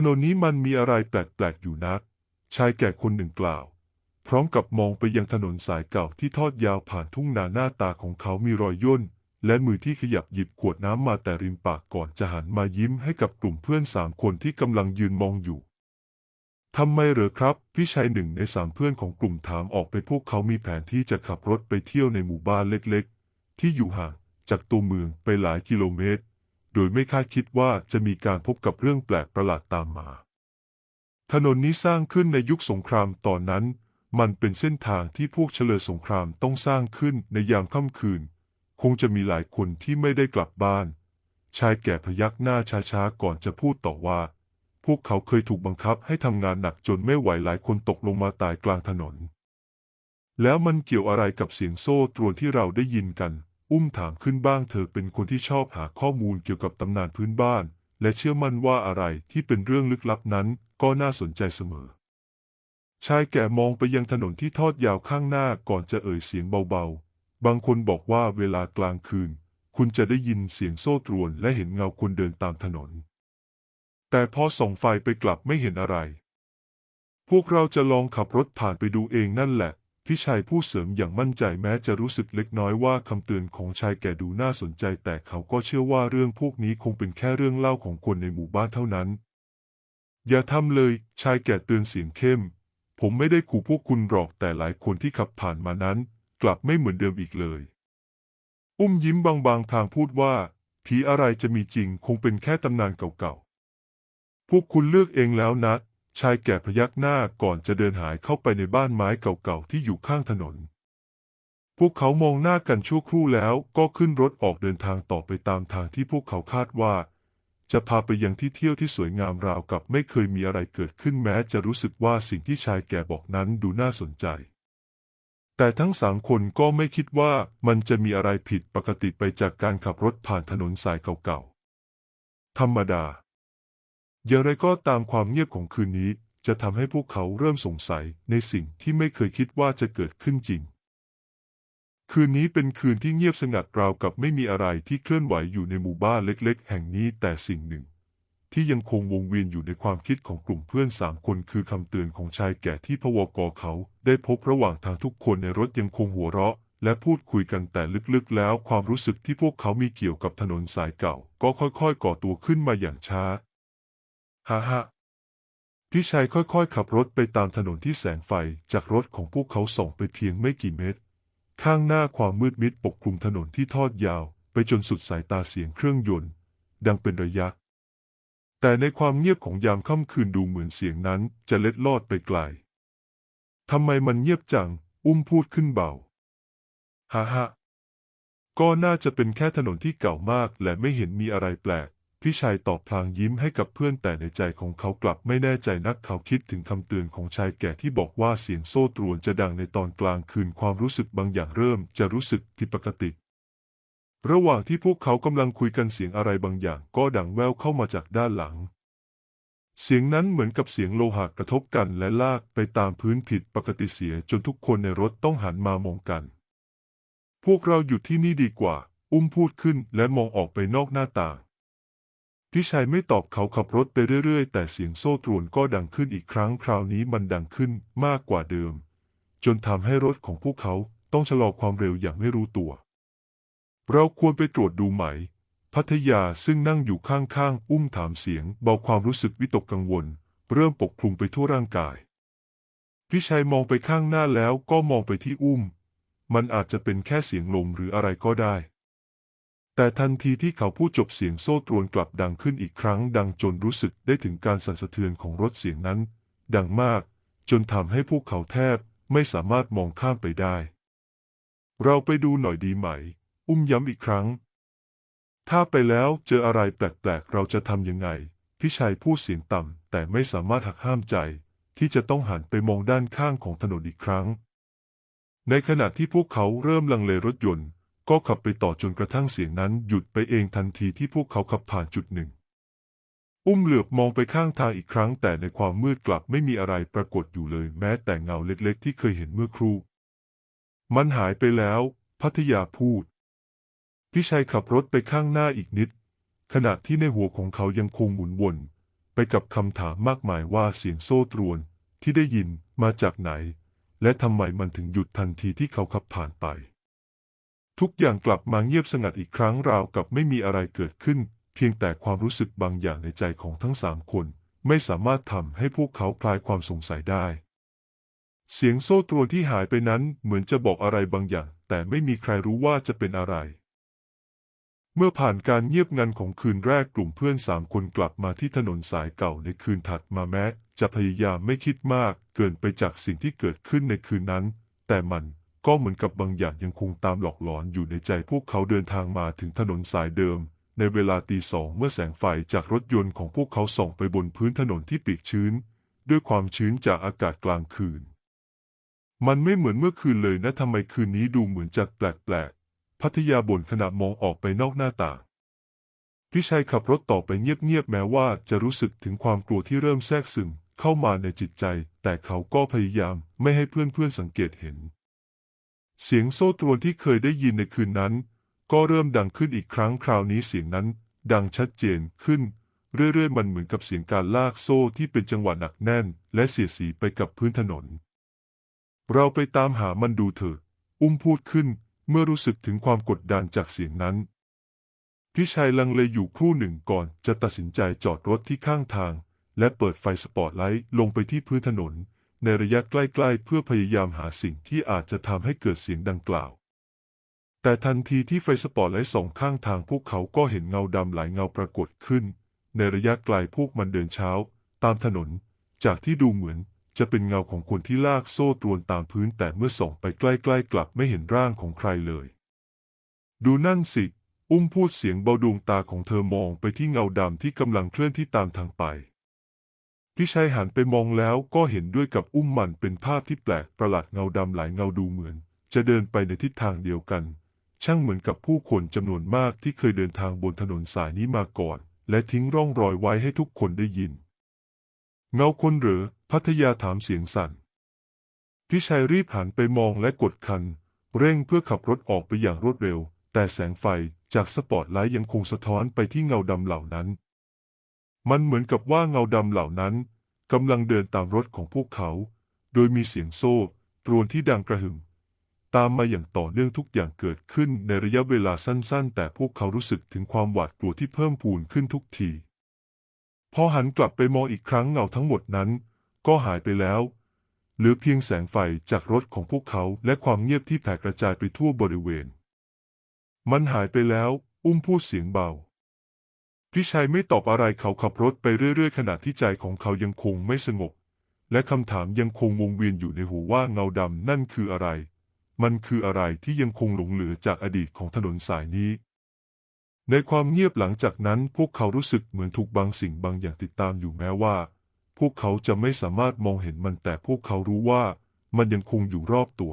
ถนนนี้มันมีอะไรแปลกๆอยู่นะชายแก่คนหนึ่งกล่าว พร้อมกับมองไปยังถนนสายเก่าที่ทอดยาวผ่านทุ่งนาหน้าตาของเขามีรอยย่น และมือที่ขยับหยิบขวดน้ำมาแต่ริมปากก่อนจะหันมายิ้มให้กับกลุ่มเพื่อนสามคนที่กำลังยืนมองอยู่ทำไมเหรอครับ พี่ชายหนึ่งในสามเพื่อนของกลุ่มถามออกไปพวกเขามีแผนที่จะขับรถไปเที่ยวในหมู่บ้านเล็กๆ ที่อยู่ห่างจากตัวเมืองไปหลายกิโลเมตร โดยไม่คาดคิดว่าจะมีการพบกับเรื่องแปลกประหลาดตามมา ถนนนี้สร้างขึ้นในยุคสงครามตอนนั้น มันเป็นเส้นทางที่พวกเฉลยสงครามต้องสร้างขึ้นในยามค่ำคืน คงจะมีหลายคนที่ไม่ได้กลับบ้าน ชายแก่พยักหน้าช้าๆก่อนจะพูดต่อว่า พวกเขาเคยถูกบังคับให้ทำงานหนักจนไม่ไหวหลายคนตกลงมาตายกลางถนน แล้วมันเกี่ยวอะไรกับเสียงโซ่ตรวนที่เราได้ยินกัน อุ้มถามขึ้นบ้างเธอเป็นคนที่ชอบหาข้อมูลเกี่ยวกับตำนานพื้นบ้าน และเชื่อมั่นว่าอะไรที่เป็นเรื่องลึกลับนั้น ก็น่าสนใจเสมอ ชายแก่มองไปยังถนนที่ทอดยาวข้างหน้าก่อนจะเอ่ยเสียงเบาๆ บางคนบอกว่าเวลากลางคืน คุณจะได้ยินเสียงโซ่ตรวนและเห็นเงาคนเดินตามถนน แต่พอส่องไฟไปกลับไม่เห็นอะไร พวกเราจะลองขับรถผ่านไปดูเองนั่นแหละ พี่ชายผู้เสริมอย่างมั่นใจแม้จะรู้สึกเล็กน้อยว่าคำเตือนของชายแก่ดูน่าสนใจ แต่เขาก็เชื่อว่าเรื่องพวกนี้คงเป็นแค่เรื่องเล่าของคนในหมู่บ้านเท่านั้น อย่าทำเลย ชายแก่เตือนเสียงเข้ม ผมไม่ได้ขู่พวกคุณหรอกแต่หลายคนที่ขับผ่านมานั้น กลับไม่เหมือนเดิมอีกเลย อุ้มยิ้มบางๆพลางพูดว่า ผีอะไรจะมีจริงคงเป็นแค่ตำนานเก่าๆพวกคุณเลือกเองแล้วนะ ชายแก่พยักหน้าก่อนจะเดินหายเข้าไปในบ้านไม้เก่าๆที่อยู่ข้างถนน พวกเขามองหน้ากันชั่วครู่แล้วก็ขึ้นรถออกเดินทางต่อไปตามทางที่พวกเขาคาดว่า จะพาไปยังที่เที่ยวที่สวยงามราวกับไม่เคยมีอะไรเกิดขึ้นแม้จะรู้สึกว่าสิ่งที่ชายแก่บอกนั้นดูน่าสนใจ แต่ทั้งสามคนก็ไม่คิดว่ามันจะมีอะไรผิดปกติไปจากการขับรถผ่านถนนสายเก่าๆ ธรรมดา อย่างไรก็ตามความเงียบของคืนนี้จะทำให้พวกเขาเริ่มสงสัยในสิ่งที่ไม่เคยคิดว่าจะเกิดขึ้นจริง คืนนี้เป็นคืนที่เงียบสงัดราวกับไม่มีอะไรที่เคลื่อนไหวอยู่ในหมู่บ้านเล็ก ๆ แห่งนี้แต่สิ่งหนึ่ง ที่ยังคงวงเวียนอยู่ในความคิดของกลุ่มเพื่อนสามคนคือคำเตือนของชายแก่ที่พวกเขาได้พบระหว่างทางทุกคนในรถยังคงหัวเราะและพูดคุยกันแต่ลึกๆ แล้วความรู้สึกที่พวกเขามีเกี่ยวกับถนนสายเก่า ก็ค่อยๆ ก่อตัวขึ้นมาอย่างช้า ฮ่าฮ่าพี่ชายค่อยๆ ขับรถไปตามถนนที่แสงไฟจากรถของพวกเขาส่องไปเพียงไม่กี่เมตร ข้างหน้าความมืดมิดปกคลุมถนนที่ทอดยาว ไปจนสุดสายตาเสียงเครื่องยนต์ ดังเป็นระยะ แต่ในความเงียบของยามค่ำคืนดูเหมือนเสียงนั้นจะเล็ดลอดไปไกลทำไมมันเงียบจัง อุ้มพูดขึ้นเบาฮ่าฮ่าก็น่าจะเป็นแค่ถนนที่เก่ามากและไม่เห็นมีอะไรแปลก พี่ชายตอบพลางยิ้มให้กับเพื่อนแต่ในใจของเขากลับไม่แน่ใจนักเขาคิดถึงคำเตือนของชายแก่ที่บอกว่าเสียงโซ่ตรวนจะดังในตอนกลางคืนความรู้สึกบางอย่างเริ่มจะรู้สึกผิดปกติ ระหว่างที่พวกเขากำลังคุยกันเสียงอะไรบางอย่างก็ดังแว่วเข้ามาจากด้านหลัง เสียงนั้นเหมือนกับเสียงโลหะกระทบกันและลากไปตามพื้นผิดปกติเสียจนทุกคนในรถต้องหันมามองกัน พวกเราหยุดที่นี่ดีกว่า อุ้มพูดขึ้นและมองออกไปนอกหน้าต่าง พี่ชายไม่ตอบเขาขับรถไปเรื่อยๆ แต่เสียงโซ่ตรวนก็ดังขึ้นอีกครั้งคราวนี้มันดังขึ้นมากกว่าเดิม จนทำให้รถของพวกเขาต้องชะลอความเร็วอย่างไม่รู้ตัว เราควรไปตรวจดูไหม พัทยาซึ่งนั่งอยู่ข้างๆ อุ้มถามเสียงเบาความรู้สึกวิตกกังวล เริ่มปกคลุมไปทั่วร่างกาย พี่ชายมองไปข้างหน้าแล้วก็มองไปที่อุ้ม มันอาจจะเป็นแค่เสียงลมหรืออะไรก็ได้ แต่ทันทีที่เขาพูดจบเสียงโซ่ตรวนกลับดังขึ้นอีกครั้ง ดังจนรู้สึกได้ถึงการสั่นสะเทือนของรถเสียงนั้น ดังมาก จนทำให้พวกเขาแทบไม่สามารถมองข้ามไปได้ เราไปดูหน่อยดีไหม อุ้มย้ำอีกครั้ง ถ้าไปแล้วเจออะไรแปลกๆ เราจะทำยังไง พี่ชายพูดเสียงต่ำแต่ไม่สามารถหักห้ามใจ ที่จะต้องหันไปมองด้านข้างของถนนอีกครั้ง ในขณะที่พวกเขาเริ่มลังเลรถยนต์ ก็ขับไปต่อจนกระทั่งเสียงนั้นหยุดไปเองทันทีที่พวกเขาขับผ่านจุดหนึ่ง อุ้มเหลือบมองไปข้างทางอีกครั้ง แต่ในความมืดกลับไม่มีอะไรปรากฏอยู่เลย แม้แต่เงาเล็กๆ ที่เคยเห็นเมื่อครู่ มันหายไปแล้ว พัทยาพูด พี่ชายขับรถไปข้างหน้าอีกนิด ขณะที่ในหัวของเขายังคงหมุนวน ไปกับคำถามมากมายว่าเสียงโซ่ตรวนที่ได้ยินมาจากไหน และทำไมมันถึงหยุดทันทีที่เขาขับผ่านไป ทุกอย่างกลับมาเงียบสงัดอีกครั้งราวกับไม่มีอะไรเกิดขึ้น เพียงแต่ความรู้สึกบางอย่างในใจของทั้งสามคน ไม่สามารถทำให้พวกเขาคลายความสงสัยได้ เสียงโซ่ตรวนที่หายไปนั้นเหมือนจะบอกอะไรบางอย่าง แต่ไม่มีใครรู้ว่าจะเป็นอะไร เมื่อผ่านการเงียบงันของคืนแรกกลุ่มเพื่อนสามคนกลับมาที่ถนนสายเก่าในคืนถัดมาแม้ จะพยายามไม่คิดมาก เกินไปจากสิ่งที่เกิดขึ้นในคืนนั้น แต่มัน ก็เหมือนกับบางอย่างยังคงตามหลอกหลอนอยู่ในใจพวกเขาเดินทางมาถึงถนนสายเดิม ในเวลาตีสองเมื่อแสงไฟจากรถยนต์ของพวกเขาส่องไปบนพื้นถนนที่เปียกชื้น ด้วยความชื้นจากอากาศกลางคืน มันไม่เหมือนเมื่อคืนเลยนะทำไมคืนนี้ดูเหมือนจะแปลกๆพัทยาบ่นขณะมองออกไปนอกหน้าต่างพี่ชัยขับรถต่อไปเงียบๆแม้ว่าจะรู้สึกถึงความกลัวที่เริ่มแทรกซึมเข้ามาในจิตใจ แต่เขาก็พยายามไม่ให้เพื่อนๆสังเกตเห็น เสียงโซ่ตรวนที่เคยได้ยินในคืนนั้น ก็เริ่มดังขึ้นอีกครั้งคราวนี้เสียงนั้น ดังชัดเจนขึ้น เรื่อยๆ มันเหมือนกับเสียงการลากโซ่ที่เป็นจังหวะหนักแน่น และเสียดสีไปกับพื้นถนน เราไปตามหามันดูเถอะ อุ้มพูดขึ้นเมื่อรู้สึกถึงความกดดันจากเสียงนั้น พี่ชายลังเลอยู่ครู่หนึ่งก่อนจะตัดสินใจจอดรถที่ข้างทาง และเปิดไฟสปอตไลท์ลงไปที่พื้นถนน ในระยะใกล้ๆ เพื่อพยายามหาสิ่งที่อาจจะทำให้เกิดเสียงดังกล่าว แต่ทันทีที่ไฟสปอตไลท์สองข้างทางพวกเขาก็เห็นเงาดำหลายเงาปรากฏขึ้น ในระยะไกลพวกมันเดินเช้า ตามถนน จากที่ดูเหมือนจะเป็นเงาของคนที่ลากโซ่ตรวนตามพื้นแต่เมื่อส่องไปใกล้ๆ กลับไม่เห็นร่างของใครเลย ดูนั่นสิ อุ้มพูดเสียงเบาดวงตาของเธอมองไปที่เงาดำที่กำลังเคลื่อนที่ตามทางไป พี่ชายหันไปมองแล้วก็เห็นด้วยกับอุ้มมันเป็นภาพที่แปลกประหลาดเงาดำหลายเงาดูเหมือน จะเดินไปในทิศทางเดียวกัน ช่างเหมือนกับผู้คนจำนวนมากที่เคยเดินทางบนถนนสายนี้มาก่อน และทิ้งร่องรอยไว้ให้ทุกคนได้ยิน เงาคนเหรือพัทยาถามเสียงสั่นพี่ชายรีบหันไปมองและกดคัน เร่งเพื่อขับรถออกไปอย่างรวดเร็ว แต่แสงไฟจากสปอตไลท์ยังคงสะท้อนไปที่เงาดำเหล่านั้น มันเหมือนกับว่าเงาดำเหล่านั้นกำลังเดินตามรถของพวกเขา โดยมีเสียงโซ่ตรวนที่ดังกระหึ่มตามมาอย่างต่อเนื่องทุกอย่างเกิดขึ้นในระยะเวลาสั้นๆ แต่พวกเขารู้สึกถึงความหวาดกลัวที่เพิ่มพูนขึ้นทุกที พอหันกลับไปมองอีกครั้งเงาทั้งหมดนั้น ก็หายไปแล้ว เหลือเพียงแสงไฟจากรถของพวกเขาและความเงียบที่แผ่กระจายไปทั่วบริเวณ มันหายไปแล้ว อุ้มพูดเสียงเบา พี่ชัยไม่ตอบอะไรเขาขับรถไปเรื่อยๆ ขณะที่ใจของเขายังคงไม่สงบ และคำถามยังคงวงเวียนอยู่ในหูว่าเงาดำนั่นคืออะไร มันคืออะไรที่ยังคงหลงเหลือจากอดีตของถนนสายนี้ ในความเงียบหลังจากนั้นพวกเขารู้สึกเหมือนถูกบางสิ่งบางอย่างติดตามอยู่แม้ว่า พวกเขาจะไม่สามารถมองเห็นมันแต่พวกเขารู้ว่า มันยังคงอยู่รอบตัว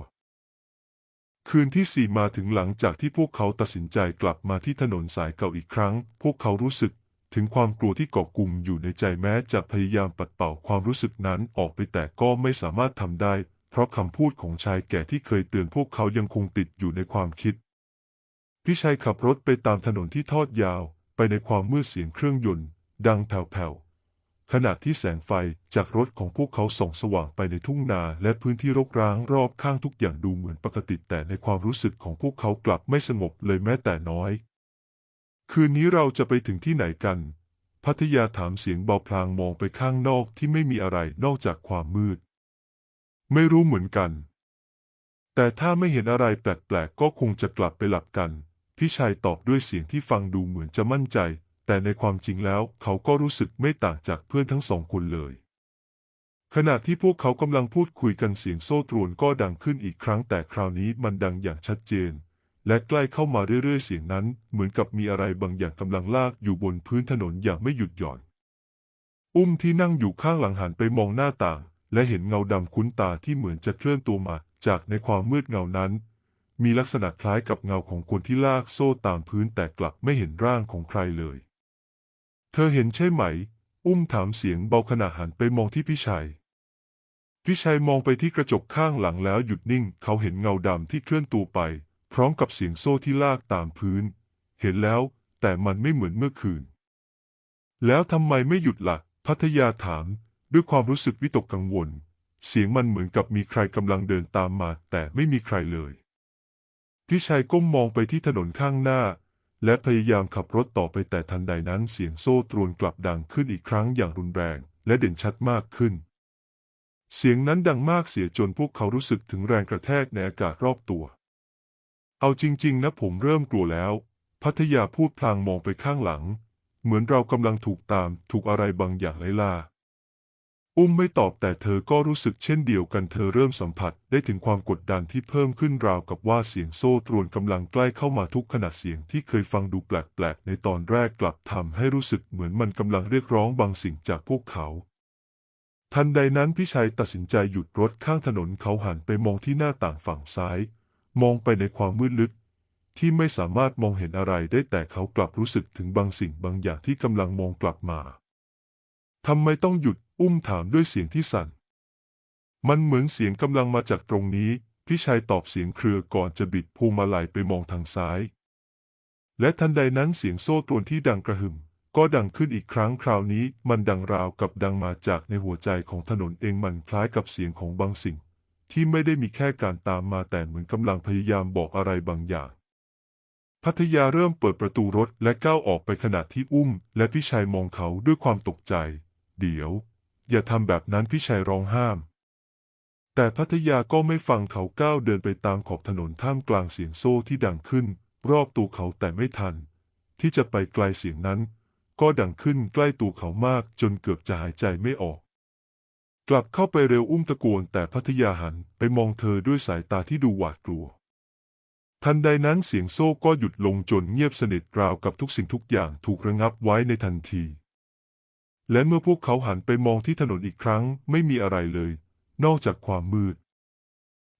คืนที่สี่มาถึงหลังจากที่พวกเขาตัดสินใจกลับมาที่ถนนสายเก่าอีกครั้ง พวกเขารู้สึกถึงความกลัวที่เกาะกลุ่มอยู่ในใจแม้จะพยายามปัดเป่าความรู้สึกนั้นออกไปแต่ก็ไม่สามารถทำได้ เพราะคำพูดของชายแก่ที่เคยเตือนพวกเขายังคงติดอยู่ในความคิด พี่ชายขับรถไปตามถนนที่ทอดยาว ไปในความมืดเสียงเครื่องยนต์ ดังแผ่วๆ ขณะที่แสงไฟจากรถของพวกเขาส่องสว่างไปในทุ่งนาและพื้นที่รกร้างรอบข้างทุกอย่างดูเหมือนปกติแต่ในความรู้สึกของพวกเขากลับไม่สงบเลยแม้แต่น้อย คืนนี้เราจะไปถึงที่ไหนกัน พัทยาถามเสียงเบาพลางมองไปข้างนอกที่ไม่มีอะไรนอกจากความมืด ไม่รู้เหมือนกัน แต่ถ้าไม่เห็นอะไรแปลกๆก็คงจะกลับไปหลับกัน พี่ชายตอบด้วยเสียงที่ฟังดูเหมือนจะมั่นใจ แต่ในความจริงแล้วเขาก็รู้สึกไม่ต่างจากเพื่อนทั้งสองคนเลย ขณะที่พวกเขากำลังพูดคุยกันเสียงโซ่ตรวนก็ดังขึ้นอีกครั้งแต่คราวนี้มันดังอย่างชัดเจน และใกล้เข้ามาเรื่อยๆเสียงนั้น เหมือนกับมีอะไรบางอย่างกำลังลากอยู่บนพื้นถนนอย่างไม่หยุดหย่อน อุ้มที่นั่งอยู่ข้างหลังหันไปมองหน้าต่าง และเห็นเงาดำคุ้นตาที่เหมือนจะเคลื่อนตัวมา จากในความมืดเงานั้นมีลักษณะคล้ายกับเงาของคนที่ลากโซ่ตามพื้นแต่กลับไม่เห็นร่างของใครเลย เธอเห็นใช่ไหม อุ้มถามเสียงเบาขณะหันไปมองที่พี่ชัยพี่ชัยมองไปที่กระจกข้างหลังแล้วหยุดนิ่ง เขาเห็นเงาดำที่เคลื่อนตัวไป พร้อมกับเสียงโซ่ที่ลากตามพื้น เห็นแล้ว แต่มันไม่เหมือนเมื่อคืน แล้วทำไมไม่หยุดละ่ะ พัทยาถาม ด้วยความรู้สึกวิตกกังวล เสียงมันเหมือนกับมีใครกำลังเดินตามมา แต่ไม่มีใครเลย พี่ชายก้มมองไปที่ถนนข้างหน้า และพยายามขับรถต่อไปแต่ทันใดนั้นเสียงโซ่ตรวนกลับดังขึ้นอีกครั้งอย่างรุนแรงและเด่นชัดมากขึ้น เสียงนั้นดังมากเสียจนพวกเขารู้สึกถึงแรงกระแทกในอากาศรอบตัว เอาจริง ๆ นะผมเริ่มกลัวแล้ว พัทยาพูดพลางมองไปข้างหลัง เหมือนเรากำลังถูกตามถูกอะไรบางอย่างไล่ล่า อุ้มไม่ตอบแต่เธอก็รู้สึกเช่นเดียวกันเธอเริ่มสัมผัสได้ถึงความกดดันที่เพิ่มขึ้นราวกับว่าเสียงโซ่ตรวนกำลังใกล้เข้ามาทุกขณะเสียงที่เคยฟังดูแปลกๆในตอนแรกกลับทำให้รู้สึกเหมือนมันกำลังเรียกร้องบางสิ่งจากพวกเขาทันใดนั้นพี่ชัยตัดสินใจหยุดรถข้างถนนเขาหันไปมองที่หน้าต่างฝั่งซ้าย มองไปในความมืดลึก ที่ไม่สามารถมองเห็นอะไรได้แต่เขากลับรู้สึกถึงบางสิ่งบางอย่างที่กำลังมองกลับมาทำไมต้องหยุด อุ้มถามด้วยเสียงที่สั่น มันเหมือนเสียงกำลังมาจากตรงนี้ พี่ชายตอบเสียงเครือก่อนจะบิดพวงมาลัยไปมองทางซ้าย และทันใดนั้นเสียงโซ่ตรวนที่ดังกระหึ่มก็ดังขึ้นอีกครั้งคราวนี้มันดังราวกับดังมาจากในหัวใจของถนนเองมันคล้ายกับเสียงของบางสิ่ง ที่ไม่ได้มีแค่การตามมาแต่เหมือนกำลังพยายามบอกอะไรบางอย่าง พัทยาเริ่มเปิดประตูรถและก้าวออกไปขณะที่อุ้ม และพี่ชายมองเขาด้วยความตกใจ เดี๋ยว อย่าทำแบบนั้นพี่ชายร้องห้าม แต่พัทยาก็ไม่ฟังเขาก้าวเดินไปตามขอบถนนท่ามกลางเสียงโซ่ที่ดังขึ้น รอบตัวเขาแต่ไม่ทัน ที่จะไปไกลเสียงนั้น ก็ดังขึ้นใกล้ตัวเขามากจนเกือบจะหายใจไม่ออก กลับเข้าไปเร็วอุ้มตะโกนแต่พัทยาหันไปมองเธอด้วยสายตาที่ดูหวาดกลัว ทันใดนั้นเสียงโซ่ก็หยุดลงจนเงียบสนิทราวกับทุกสิ่งทุกอย่างถูกระงับไว้ในทันที และเมื่อพวกเขาหันไปมองที่ถนนอีกครั้งไม่มีอะไรเลย นอกจากความมืด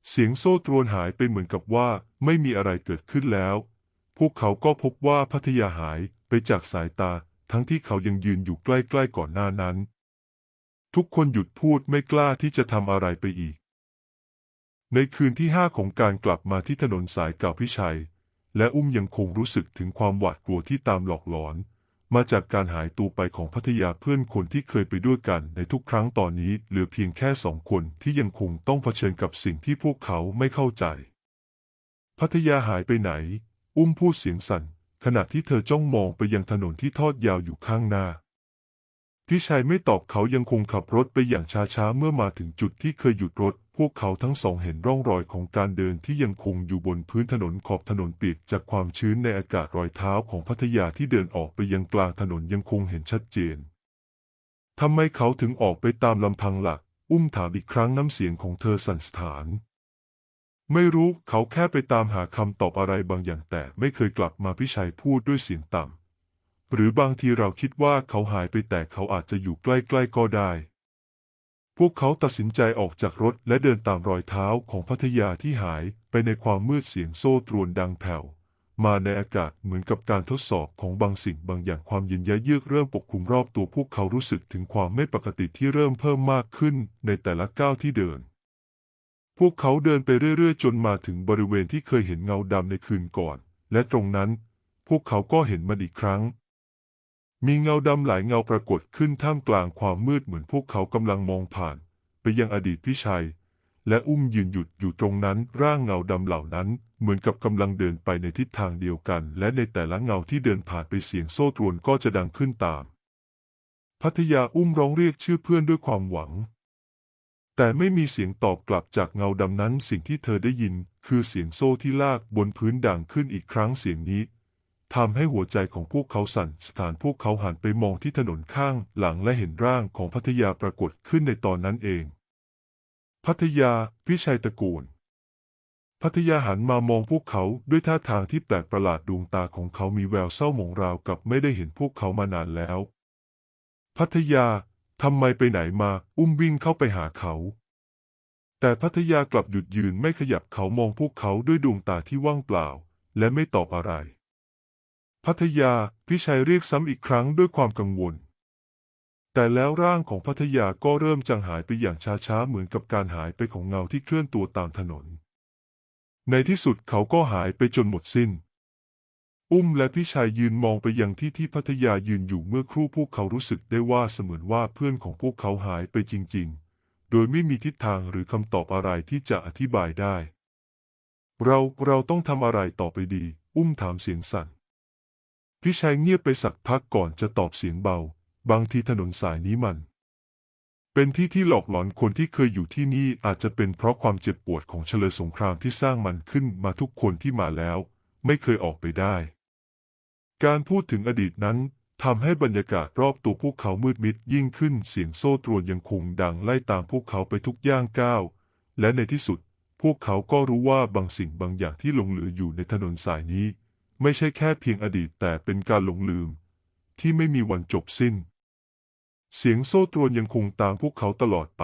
เสียงโซ่ตรวนหายไปเหมือนกับว่าไม่มีอะไรเกิดขึ้นแล้ว พวกเขาก็พบว่าพัทยาหายไปจากสายตา ทั้งที่เขายังยืนอยู่ใกล้ๆก่อนหน้านั้น ทุกคนหยุดพูดไม่กล้าที่จะทำอะไรไปอีก ในคืนที่ห้าของการกลับมาที่ถนนสายเก่าพิชัย และอุ้มยังคงรู้สึกถึงความหวาดกลัวที่ตามหลอกหลอน มาจากการหายตัวไปของพัทยาเพื่อนคนที่เคยไปด้วยกันในทุกครั้งตอนนี้เหลือเพียงแค่สองคนที่ยังคงต้องเผชิญกับสิ่งที่พวกเขาไม่เข้าใจ พัทยาหายไปไหน อุ้มพูดเสียงสั่นขณะที่เธอจ้องมองไปยังถนนที่ทอดยาวอยู่ข้างหน้า พี่ชายไม่ตอบเขายังคงขับรถไปอย่างช้าๆ เมื่อมาถึงจุดที่เคยหยุดรถ พวกเขาทั้งสองเห็นร่องรอยของการเดินที่ยังคงอยู่บนพื้นถนนขอบถนนเปียกจากความชื้นในอากาศรอยเท้าของพัทยาที่เดินออกไปยังกลางถนนยังคงเห็นชัดเจนทำไมเขาถึงออกไปตามลำพังหลัก อุ้มถามอีกครั้งน้ำเสียงของเธอสั่นสะท้าน ไม่รู้เขาแค่ไปตามหาคำตอบอะไรบางอย่างแต่ไม่เคยกลับมาพี่ชัยพูดด้วยเสียงต่ำ หรือบางทีเราคิดว่าเขาหายไปแต่เขาอาจจะอยู่ใกล้ๆก็ได้ พวกเขาตัดสินใจออกจากรถและเดินตามรอยเท้าของพัทยาที่หายไปในความมืดเสียงโซ่ตรวนดังแผ่วมาในอากาศเหมือนกับการทดสอบของบางสิ่งบางอย่างความเย็นยะเยือกเริ่มปกคลุมรอบตัวพวกเขารู้สึกถึงความไม่ปกติที่เริ่มเพิ่มมากขึ้นในแต่ละก้าวที่เดิน พวกเขาเดินไปเรื่อยๆ จนมาถึงบริเวณที่เคยเห็นเงาดำในคืนก่อน และตรงนั้นพวกเขาก็เห็นมันอีกครั้ง มีเงาดำหลายเงาปรากฏขึ้นท่ามกลางความมืดเหมือนพวกเขากำลังมองผ่าน ไปยังอดีตพี่ชัย และอุ้มยืนหยุดอยู่ตรงนั้นร่างเงาดำเหล่านั้น เหมือนกับกำลังเดินไปในทิศทางเดียวกัน และในแต่ละเงาที่เดินผ่านไปเสียงโซ่ตรวนก็จะดังขึ้นตาม พัทยาอุ้มร้องเรียกชื่อเพื่อนด้วยความหวัง แต่ไม่มีเสียงตอบกลับจากเงาดำนั้นสิ่งที่เธอได้ยิน คือเสียงโซ่ที่ลากบนพื้นดังขึ้นอีกครั้งเสียงนี้ ทำให้หัวใจของพวกเขาสั่นสถานพวกเขาหันไปมองที่ถนนข้างหลังและเห็นร่างของพัทยาปรากฏขึ้นในตอนนั้นเอง พัทยาพี่ชัยตระโกนพัทยาหันมามองพวกเขาด้วยท่าทางที่แปลกประหลาดดวงตาของเขามีแววเศร้าหมองราวกับไม่ได้เห็นพวกเขามานานแล้ว พัทยาทำไมไปไหนมาอุ้มวิ่งเข้าไปหาเขา แต่พัทยากลับหยุดยืนไม่ขยับเขามองพวกเขาด้วยดวงตาที่ว่างเปล่า และไม่ตอบอะไร พัทยาพี่ชัยเรียกซ้ำอีกครั้งด้วยความกังวล แต่แล้วร่างของพัทยาก็เริ่มจางหายไปอย่างช้าๆเหมือนกับการหายไปของเงาที่เคลื่อนตัวตามถนน ในที่สุดเขาก็หายไปจนหมดสิ้น อุ้มและพี่ชายยืนมองไปยังที่ที่พัทยายืนอยู่เมื่อครู่พวกเขารู้สึกได้ว่าเสมือนว่าเพื่อนของพวกเขาหายไปจริง ๆ โดยไม่มีทิศทางหรือคำตอบอะไรที่จะอธิบายได้ เราเราต้องทำอะไรต่อไปดี อุ้มถามเสียงสั่น พี่ชายเงียบไปสักพักก่อนจะตอบเสียงเบา บางทีถนนสายนี้มัน เป็นที่ที่หลอกหลอนคนที่เคยอยู่ที่นี่อาจจะเป็นเพราะความเจ็บปวดของเฉลยสงครามที่สร้างมันขึ้นมาทุกคนที่มาแล้ว ไม่เคยออกไปได้ การพูดถึงอดีตนั้นทำให้บรรยากาศรอบตัวพวกเขามืดมิดยิ่งขึ้นเสียงโซ่ตรวนยังคงดังไล่ตามพวกเขาไปทุกย่างก้าว และในที่สุด พวกเขาก็รู้ว่าบางสิ่งบางอย่างที่หลงเหลืออยู่ในถนนสายนี้ ไม่ใช่แค่เพียงอดีตแต่เป็นการหลงลืม ที่ไม่มีวันจบสิ้น เสียงโซ่ตรวนยังคงตามพวกเขาตลอดไป